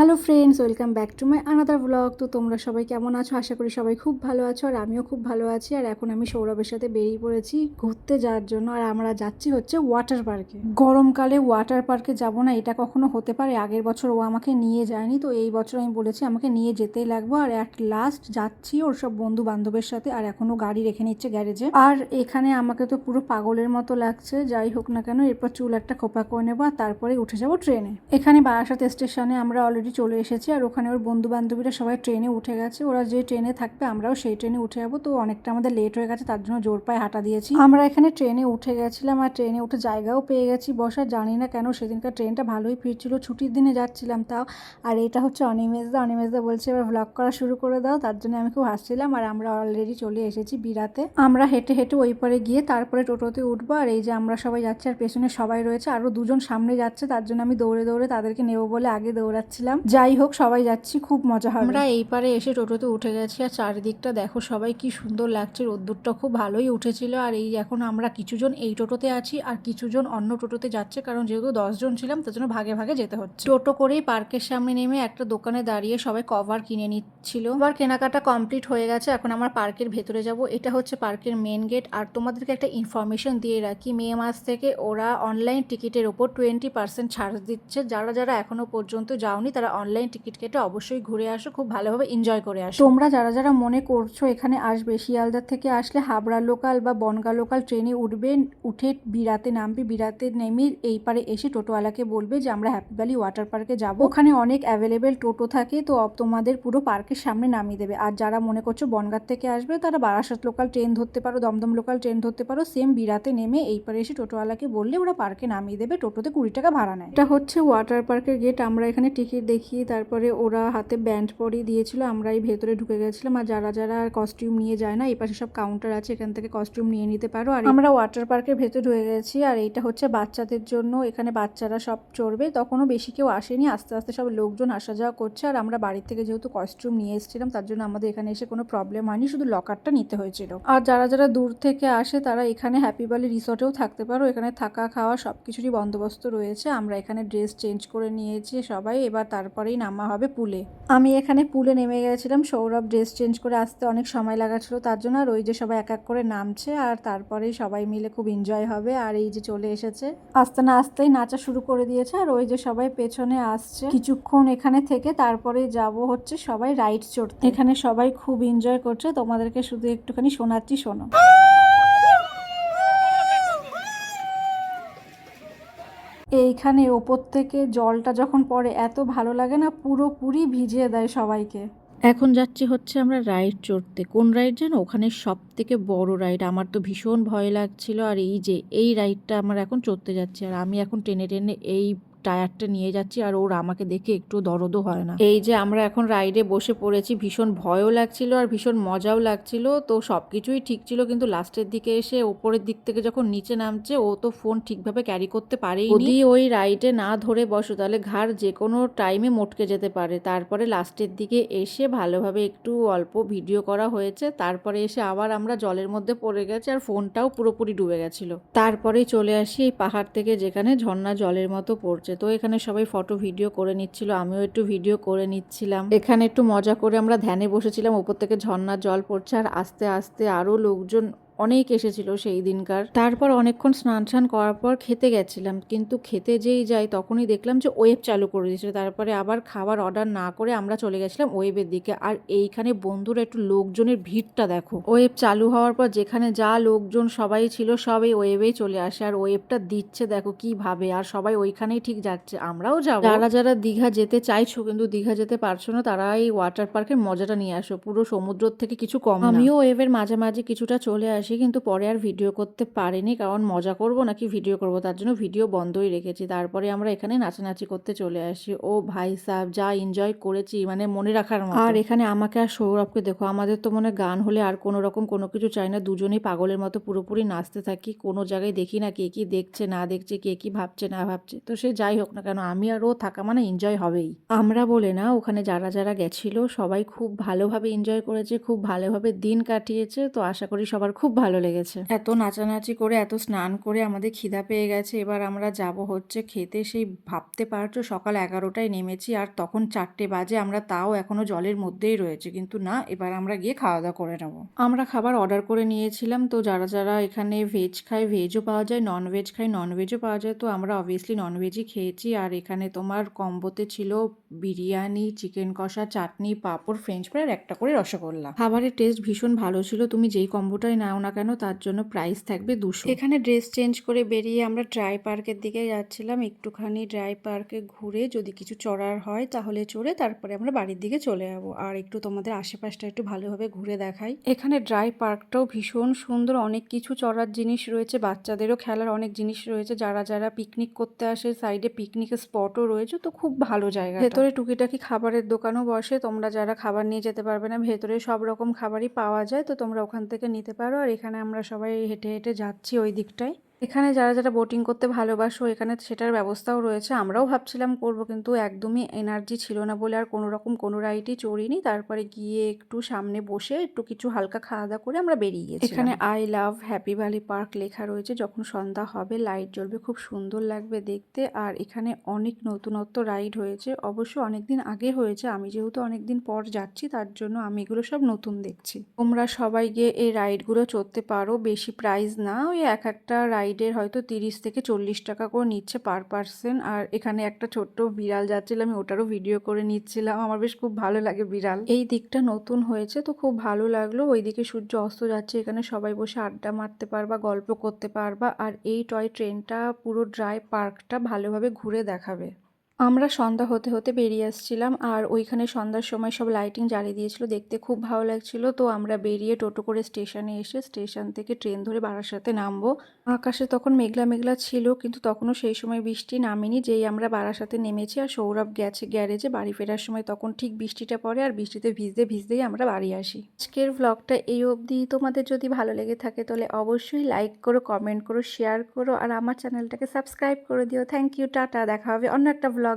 Hello friends welcome back to my another blog তো তোমরা সবাই কেমন আছো? আশা করি সবাই খুব ভালো আছো আর আমিও খুব ভালো আছি। আর এখন আমি সৌরভের সাথে বেরিয়ে পড়েছি ঘুরতে যাওয়ার জন্য। আর আমরা যাচ্ছি হচ্ছে ওয়াটার পার্কে গরমকালে ওয়াটার পার্কে যাব না, এটা কখনো হতে পারে। আগের বছর ও আমাকে নিয়ে যায়নি, তো এই বছর আমি বলেছি আমাকে নিয়ে যেতেই লাগবো। আর অ্যাট লাস্ট যাচ্ছি ওর সব বন্ধু বান্ধবের সাথে, আর এখনও গাড়ি রেখে নিচ্ছে গ্যারেজে। আর এখানে আমাকে তো পুরো পাগলের মতো লাগছে, যাই হোক না কেন, এরপর চুল একটা খোপা করে নেব আর তারপরে উঠে যাব ট্রেনে এখানে বারাসাত স্টেশনে আমরা অলরেডি চলে এসেছি আর ওখানে ওর বন্ধু বান্ধবীরা সবাই ট্রেনে উঠে গেছে। ওরা যে ট্রেনে থাকবে, আমরাও সেই ট্রেনে উঠে যাব। তো অনেকটা আমাদের লেট হয়ে গেছে, তার জন্য জোর পায়ে হাঁটা দিয়েছি। আমরা এখানে ট্রেনে উঠে গেছিলাম আর ট্রেনে উঠে জায়গাও পেয়ে গেছি বসার। জানি না কেন সেদিনকার ট্রেনটা ভালোই ফিরছিল, ছুটির দিনে যাচ্ছিলাম তাও। আর এটা হচ্ছে অনিমেষদা অনিমেষদা বলছে, এবার ভ্লগ করা শুরু করে দাও। তার জন্য আমি খুব হাসছিলাম আর আমরা অলরেডি চলে এসেছি বিরাতে। আমরা হেঁটে হেঁটে ওই পারে গিয়ে তারপরে টোটোতে উঠবো আর এই যে আমরা সবাই যাচ্ছি আর পেছনে সবাই রয়েছে আরও দুজন সামনে যাচ্ছে। তার জন্য আমি দৌড়ে দৌড়ে তাদেরকে নেব বলে আগে দৌড়াচ্ছিলাম। যাই হোক, সবাই যাচ্ছি, খুব মজা হবে। আমরা এই পারে এসে টোটোতে উঠে গেছি আর চারিদিকটা দেখো সবাই কি সুন্দর লাগছে, রোদ্দুরটা খুব ভালোই উঠেছিল। আর এই এখন আমরা কিছুজন এই টোটোতে আছি আর কিছুজন অন্য টোটোতে যাচ্ছে, কারণ যেহেতু দশজন ছিলাম, তার জন্য ভাগে ভাগে যেতে হচ্ছে। টোটো করেই পার্কের সামনে নেমে একটা দোকানে দাঁড়িয়ে সবাই কভার কিনে নিচ্ছিল। আবার কেনাকাটা কমপ্লিট হয়ে গেছে, এখন আমরা পার্কের ভেতরে যাব। এটা হচ্ছে পার্কের মেন গেট। আর তোমাদেরকে একটা ইনফরমেশন দিয়ে রাখি, মে মাস থেকে ওরা অনলাইন টিকিটের ওপর টোয়েন্টি পার্সেন্ট ছাড় দিচ্ছে। যারা যারা এখনও পর্যন্ত যাওনি তারা অনলাইন টিকিট কেটে অবশ্যই ঘুরে আসো, খুব ভালোভাবে এনজয় করে আসো। তোমরা যারা যারা মনে করছ এখানে আসবে, শিয়ালদার থেকে আসলে হাবড়া লোকাল বা বনগা লোকাল ট্রেনে উঠবে, উঠে বিরাতে নামবে, বিরাতে নেমে এই পারে এসে টোটোওয়ালাকে বলবে যে, আমরা হ্যাপি ভ্যালি ওয়াটার পার্কে যাব। ওখানে অনেক অ্যাভেলেবেল টোটো থাকে, তো তোমাদের পুরো পার্কের সামনে নামিয়ে দেবে। আর যারা মনে করছ বনগাঁ থেকে আসবে, তারা বারাসাত লোকাল ট্রেন ধরতে পারো, দমদম লোকাল ট্রেন ধরতে পারো সেম বিরাতে নেমে এই পারে এসে টোটোওয়ালাকে বললে ওরা পার্কে নামিয়ে দেবে, টোটোতে কুড়ি টাকা ভাড়া নেয়। এটা হচ্ছে ওয়াটার পার্কের গেট আমরা এখানে টিকিট দেখিয়ে তারপরে ওরা হাতে ব্যান্ড পরিয়ে দিয়েছিল আমরা এই ভেতরে ঢুকে গেছিলাম। আর যারা যারা কস্টিউম নিয়ে যায় না এই পাশে সব কাউন্টার আছে, এখান থেকে কস্টিউম নিয়ে নিতে পারো। আর আমরা ওয়াটার পার্কের ভেতরে ঢুকে গেছি, আর এইটা হচ্ছে বাচ্চাদের জন্য, এখানে বাচ্চারা সব চড়বে। তখনও বেশি কেউ আসেনি, আস্তে আস্তে সব লোকজন আসা যাওয়া করছে। আর আমরা বাড়ির থেকে যেহেতু কস্টিউম নিয়ে এসেছিলাম, তার জন্য আমাদের এখানে এসে কোনো প্রবলেম হয়নি, শুধু লকারটা নিতে হয়েছিল। আর যারা যারা দূর থেকে আসে, তারা এখানে হ্যাপি ভ্যালি রিসর্টেও থাকতে পারো। এখানে থাকা, খাওয়া সব কিছুরই বন্দোবস্ত রয়েছে। আমরা এখানে ড্রেস চেঞ্জ করে নিয়েছি সবাই। এবার তারপরেই নামা হবে পুলে। আমি এখানে পুলে নেমে গেছিলাম, সৌরভ ড্রেস চেঞ্জ করে আসতে অনেক সময় লাগাচ্ছিল, তার জন্য আর ওই যে সবাই এক এক করে নামছে, আর তারপরেই সবাই মিলে খুব এনজয় হবে, আর এই যে চলে এসেছে। আস্তে না আস্তেই নাচা শুরু করে দিয়েছে, আর ওই যে সবাই পেছনে আসছে। কিছুক্ষণ এখানে থেকে তারপরে যাব হচ্ছে সবাই রাইড চড়তে। এখানে সবাই খুব এনজয় করছে, তোমাদেরকে শুধু একটুখানি শোনাচ্ছি, শোনো। এইখানে ওপর থেকে জলটা যখন পড়ে, এত ভালো লাগে না, পুরোপুরি ভিজিয়ে দেয় সবাইকে। এখন যাচ্ছি হচ্ছে আমরা রাইড চড়তে। কোন রাইড যেন ওখানে সব থেকে বড় রাইড। আমার তো ভীষণ ভয় লাগছিল। আর এই যে, এই রাইডটা আমার এখন চড়তে যাচ্ছে। আর আমি এখন টেনে টেনে এই টায়ারটা নিয়ে যাচ্ছি আর ওর আমাকে দেখে একটু দরদও হয় না। এই যে আমরা এখন রাইডে বসে পড়েছি, ভীষণ ভয়ও লাগছিল আর ভীষণ মজাও লাগছিল। তো সব কিছুই ঠিক ছিল কিন্তু লাস্টের দিকে এসে ওপরের দিক থেকে যখন নিচে নামছে, ও তো ফোন ঠিকভাবে ক্যারি করতে পারেই যদি ওই রাইডে না ধরে বসো, তাহলে ঘাড় যে কোনো টাইমে মটকে যেতে পারে। তারপরে লাস্টের দিকে এসে ভালোভাবে একটু অল্প ভিডিও করা হয়েছে। তারপরে এসে আবার আমরা জলের মধ্যে পড়ে গেছি আর ফোনটাও পুরোপুরি ডুবে গেছিল। তারপরেই চলে আসি এই পাহাড় থেকে, যেখানে ঝর্ণা জলের মতো পড়ছে। তো এখানে সবাই ফটো ভিডিও করে নিচ্ছিল, আমিও একটু ভিডিও করে নিচ্ছিলাম। এখানে একটু মজা করে আমরা ধ্যানে বসেছিলাম ওপর থেকে ঝর্ণার জল পড়ছে, আর আস্তে আস্তে আরও লোকজন অনেক এসেছিল সেই দিনকার। তারপর অনেকক্ষণ স্নান স্নান করার পর খেতে গেছিলাম। কিন্তু খেতে যেই যাই তখনই দেখলাম যে ওয়েব চালু করে দিয়েছিল তারপরে আবার খাবার অর্ডার না করে আমরা চলে গেছিলাম ওয়েবের দিকে। আর এইখানে বন্ধুরা একটু লোকজনের ভিড়টা দেখো। ওয়েব চালু হওয়ার পর যেখানে যা লোকজন সবাই ছিল সব এই ওয়েবেই চলে আসে। আর ওয়েবটা দিচ্ছে দেখো কীভাবে আর সবাই ওইখানেই ঠিক যাচ্ছে। আমরাও যাব। যারা যারা দীঘা যেতে চাইছো কিন্তু দীঘা যেতে পারছ না তারা এই ওয়াটার পার্কের মজাটা নিয়ে আসো। পুরো সমুদ্র থেকে কিছু কম আমিও ওয়েবের মাঝামাঝি কিছুটা চলে আসি। কিন্তু পরে আর ভিডিও করতে পারিনি, কারণ মজা করব নাকি ভিডিও করব? তার জন্য ভিডিও বন্ধই রেখেছি। তারপরে আমরা এখানে নাচানাচি করতে চলে আসি। ও ভাই সাহেব, যা এনজয় করেছি মানে মনে রাখার মতো। আর এখানে আমাকে আর সৌরভকে দেখো, আমাদের তো মনে গান হলে আর কোনো রকম কোনো কিছু চাই না। দুজনেই পাগলের মতো পুরোপুরি নাচতে থাকি, কোনো জায়গায় দেখি না কে কি দেখছে, না দেখছে, কে কি ভাবছে, না ভাবছে। তো সে যাই হোক না কেন, আমি আর ও থাকা মানে এনজয় হবেই। আমরা বলে না, ওখানে যারা যারা গেছিল, সবাই খুব ভালোভাবে এনজয় করেছে, খুব ভালোভাবে দিন কাটিয়েছে। তো আশা করি সবার খুব ভালো লেগেছে। এত নাচানাচি করে, এত স্নান করে আমাদের খিদা পেয়ে গেছে। এবার আমরা যাব হচ্ছে খেতে। সেই ভাবতে পারছ, সকাল এগারোটায় নেমেছি আর তখন চারটে বাজে। আমরা তাও এখনও জলের মধ্যেই রয়েছে। কিন্তু না, এবার আমরা গিয়ে খাওয়া দাওয়া করে নেব। আমরা খাবার অর্ডার করে নিয়েছিলাম। তো যারা যারা এখানে ভেজ খায় ভেজও পাওয়া যায় নন ভেজ খায় নন ভেজও পাওয়া যায়। তো আমরা অবভিয়াসলি নন ভেজই খেয়েছি। আর এখানে তোমার কম্বোতে ছিল বিরিয়ানি চিকেন কষা, চাটনি, পাঁপড় ফ্রেঞ্চ ফ্রাই আর একটা করে রসগোল্লা। খাবারের টেস্ট ভীষণ ভালো ছিল। তুমি যেই কম্বোটাই নাও না কেন তার জন্য প্রাইস থাকবে দুশো? এখানে ড্রেস চেঞ্জ করে বেরিয়ে আমরা ড্রাই পার্কের দিকে যাচ্ছিলাম। একটুখানি ড্রাই পার্কে ঘুরে যদি কিছু চড়ার হয় তাহলে চড়ে তারপরে আমরা বাড়ির দিকে চলে যাব। আর একটু তোমাদের আশেপাশটা একটু ভালোভাবে ঘুরে দেখাই। এখানে ড্রাই পার্কটাও ভীষণ সুন্দর। অনেক কিছু চড়ার জিনিস রয়েছে। বাচ্চাদেরও খেলার অনেক জিনিস রয়েছে। যারা যারা পিকনিক করতে আসে সাইডে পিকনিকের স্পটও রয়েছে তো খুব ভালো জায়গা। ভেতরে টুকিটাকি খাবারের দোকানও বসে। তোমরা যারা খাবার নিয়ে যেতে পারবে না ভেতরে সব রকম খাবারই পাওয়া যায়। তো তোমরা ওখান থেকে নিতে পারো। আর এখানে আমরা সবাই হেঁটে হেঁটে যাচ্ছি ওই দিকটায়। এখানে যারা যারা বোটিং করতে ভালোবাসো, এখানে সেটার ব্যবস্থাও রয়েছে। আমরাও ভাবছিলাম করব, কিন্তু একদমই এনার্জি ছিল না বলে আর কোনো রকম, কোনো রাইডই চড়িনি। তারপরে গিয়ে একটু সামনে বসে একটু কিছু হালকা খাওয়া দাওয়া করে আমরা বেরিয়ে গেছি এখানে I love Happy Valley Park লেখা রয়েছে, যখন সন্ধ্যা হবে লাইট জ্বলবে, খুব সুন্দর লাগবে দেখতে। আর এখানে অনেক নতুনত্ব রাইড হয়েছে, অবশ্য অনেক দিন আগে হয়েছে, আমি যেহেতু অনেক দিন পর যাচ্ছি, তার জন্য আমি এগুলো সব নতুন দেখছি। তোমরা সবাই গিয়ে এই রাইডগুলো চড়তে পারো, বেশি প্রাইস না, ওই এক একটা রাইডের হয়তো তিরিশ থেকে চল্লিশ টাকা করে নিচ্ছে পার পার্সন। আর এখানে একটা ছোট্ট বিড়াল যাচ্ছিল, আমি ওটারও ভিডিও করে নিচ্ছিলাম। আমার বেশ খুব ভালো লাগে বিড়াল। এই দিকটা নতুন হয়েছে, তো খুব ভালো লাগল। ওইদিকে সূর্য অস্ত যাচ্ছে, এখানে সবাই বসে আড্ডা মারতে পারবা, গল্প করতে পারবা। আর এই টয় ট্রেনটা পুরো ড্রাই পার্কটা ভালোভাবে ঘুরে দেখাবে। আমরা সন্ধ্যা হতে হতে বেরিয়ে আসছিলাম আর ওইখানে সন্ধ্যার সময় সব লাইটিং জ্বালিয়ে দিয়েছিল। দেখতে খুব ভালো লাগছিল। তো আমরা বেরিয়ে টোটো করে স্টেশনে এসে স্টেশন থেকে ট্রেন ধরে বারাসাতে নামবো। আকাশে তখন মেঘলা মেঘলা ছিল, কিন্তু তখনও সেই সময় বৃষ্টি নামেনি, যেই আমরা বারাসাতে নেমেছি আর সৌরভ গেছে গ্যারেজে বাড়ি ফেরার সময় তখন ঠিক বৃষ্টিটা পড়ে আর বৃষ্টিতে ভিজতে ভিজতেই আমরা বাড়ি আসি। আজকের ভ্লগটা এই অবধি। তোমাদের যদি ভালো লেগে থাকে তাহলে অবশ্যই লাইক করো কমেন্ট করো শেয়ার করো আর আমার চ্যানেলটাকে সাবস্ক্রাইব করে দিও। থ্যাংক ইউ টাটা। দেখা হবে অন্য একটা ভ্লগ